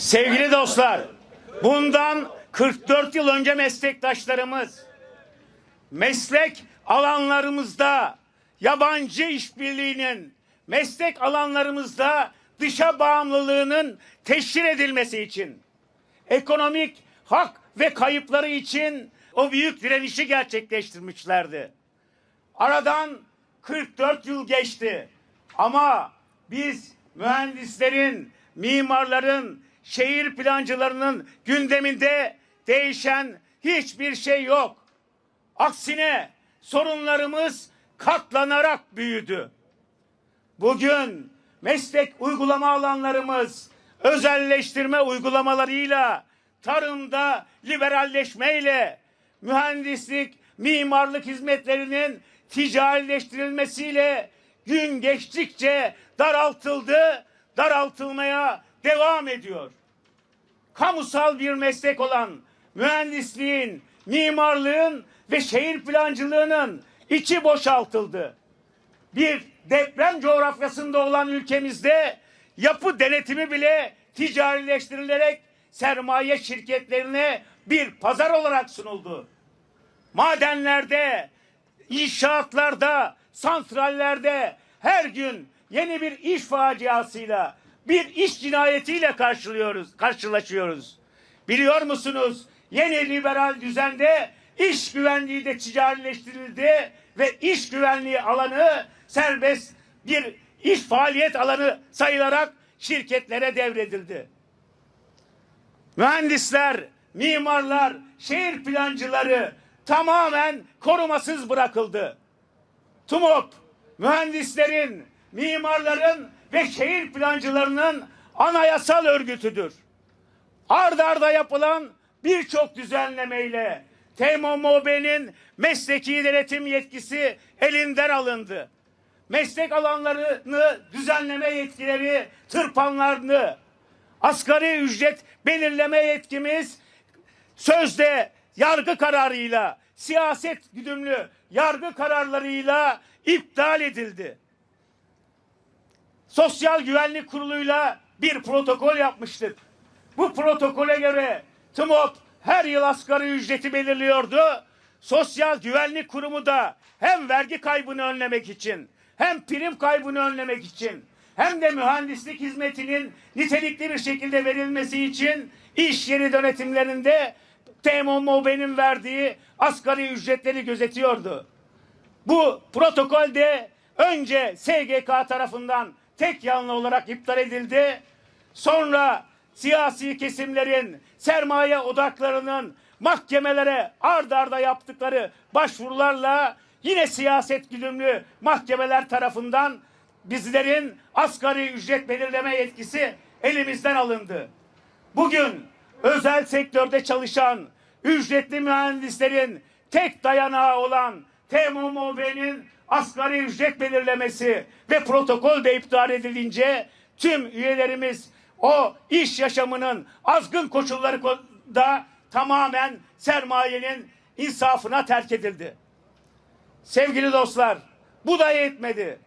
Sevgili dostlar, bundan 44 yıl önce meslektaşlarımız meslek alanlarımızda yabancı işbirliğinin meslek alanlarımızda dışa bağımlılığının teşhir edilmesi için ekonomik hak ve kayıpları için o büyük direnişi gerçekleştirmişlerdi. Aradan 44 yıl geçti. Ama biz mühendislerin, mimarların, şehir plancılarının gündeminde değişen hiçbir şey yok. Aksine sorunlarımız katlanarak büyüdü. Bugün meslek uygulama alanlarımız özelleştirme uygulamalarıyla, tarımda liberalleşmeyle, mühendislik, mimarlık hizmetlerinin ticarileştirilmesiyle gün geçtikçe daraltıldı, daraltılmaya devam ediyor. Kamusal bir meslek olan mühendisliğin, mimarlığın ve şehir plancılığının içi boşaltıldı bir deprem coğrafyasında olan ülkemizde yapı denetimi bile ticarileştirilerek sermaye şirketlerine bir pazar olarak sunuldu. Madenlerde, inşaatlarda, santrallerde her gün yeni bir iş faciasıyla, bir iş cinayetiyle karşılıyoruz, karşılaşıyoruz. Biliyor musunuz? Yeni liberal düzende iş güvenliği de ticarileştirildi ve iş güvenliği alanı serbest bir iş faaliyet alanı sayılarak şirketlere devredildi. Mühendisler, mimarlar, şehir plancıları tamamen korumasız bırakıldı. TUMOP, mühendislerin, mimarların ve şehir plancılarının anayasal örgütüdür. Ard arda yapılan birçok düzenlemeyle TMOB'nin mesleki denetim yetkisi elinden alındı. Meslek alanlarını düzenleme yetkileri tırpanlarını, asgari ücret belirleme yetkimiz sözde yargı kararıyla, siyaset güdümlü yargı kararlarıyla iptal edildi. Sosyal Güvenlik Kurulu'yla bir protokol yapmıştık. Bu protokole göre TMOP her yıl asgari ücreti belirliyordu. Sosyal Güvenlik Kurumu da hem vergi kaybını önlemek için hem prim kaybını önlemek için hem de mühendislik hizmetinin nitelikli bir şekilde verilmesi için iş yeri denetimlerinde TMOB'nin verdiği asgari ücretleri gözetiyordu. Bu protokolde önce SGK tarafından tek yanlı olarak iptal edildi. Sonra siyasi kesimlerin sermaye odaklarının mahkemelere ard arda yaptıkları başvurularla yine siyaset güdümlü mahkemeler tarafından bizlerin asgari ücret belirleme yetkisi elimizden alındı. Bugün özel sektörde çalışan ücretli mühendislerin tek dayanağı olan TMOB'nin asgari ücret belirlemesi ve protokol de iptal edilince tüm üyelerimiz o iş yaşamının azgın koşulları da tamamen sermayenin insafına terk edildi. Sevgili dostlar, bu da yetmedi.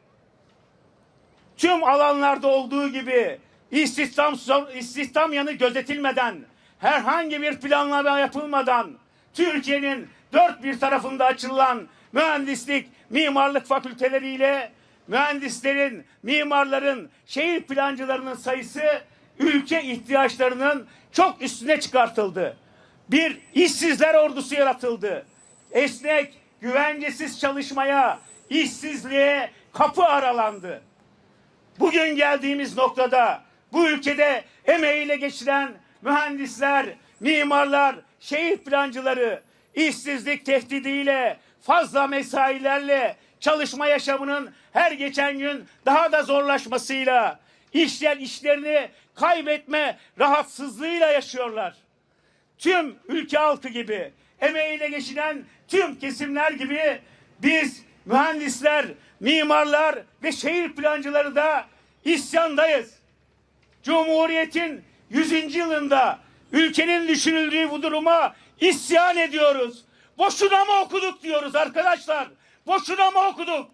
Tüm alanlarda olduğu gibi istihdam istihdam yanı gözetilmeden, herhangi bir planlama yapılmadan Türkiye'nin dört bir tarafında açılan mühendislik, mimarlık fakülteleriyle mühendislerin, mimarların, şehir plancılarının sayısı ülke ihtiyaçlarının çok üstüne çıkartıldı. Bir işsizler ordusu yaratıldı. Esnek, güvencesiz çalışmaya, işsizliğe kapı aralandı. Bugün geldiğimiz noktada bu ülkede emeğiyle geçiren mühendisler, mimarlar, şehir plancıları işsizlik tehdidiyle, fazla mesailerle çalışma yaşamının her geçen gün daha da zorlaşmasıyla işler işlerini kaybetme rahatsızlığıyla yaşıyorlar. Tüm ülke halkı gibi emeğiyle geçinen tüm kesimler gibi biz mühendisler, mimarlar ve şehir plancıları da isyandayız. Cumhuriyetin 100. yılında ülkenin düşürüldüğü bu duruma isyan ediyoruz. Boşuna mı okuduk diyoruz arkadaşlar. Boşuna mı okuduk?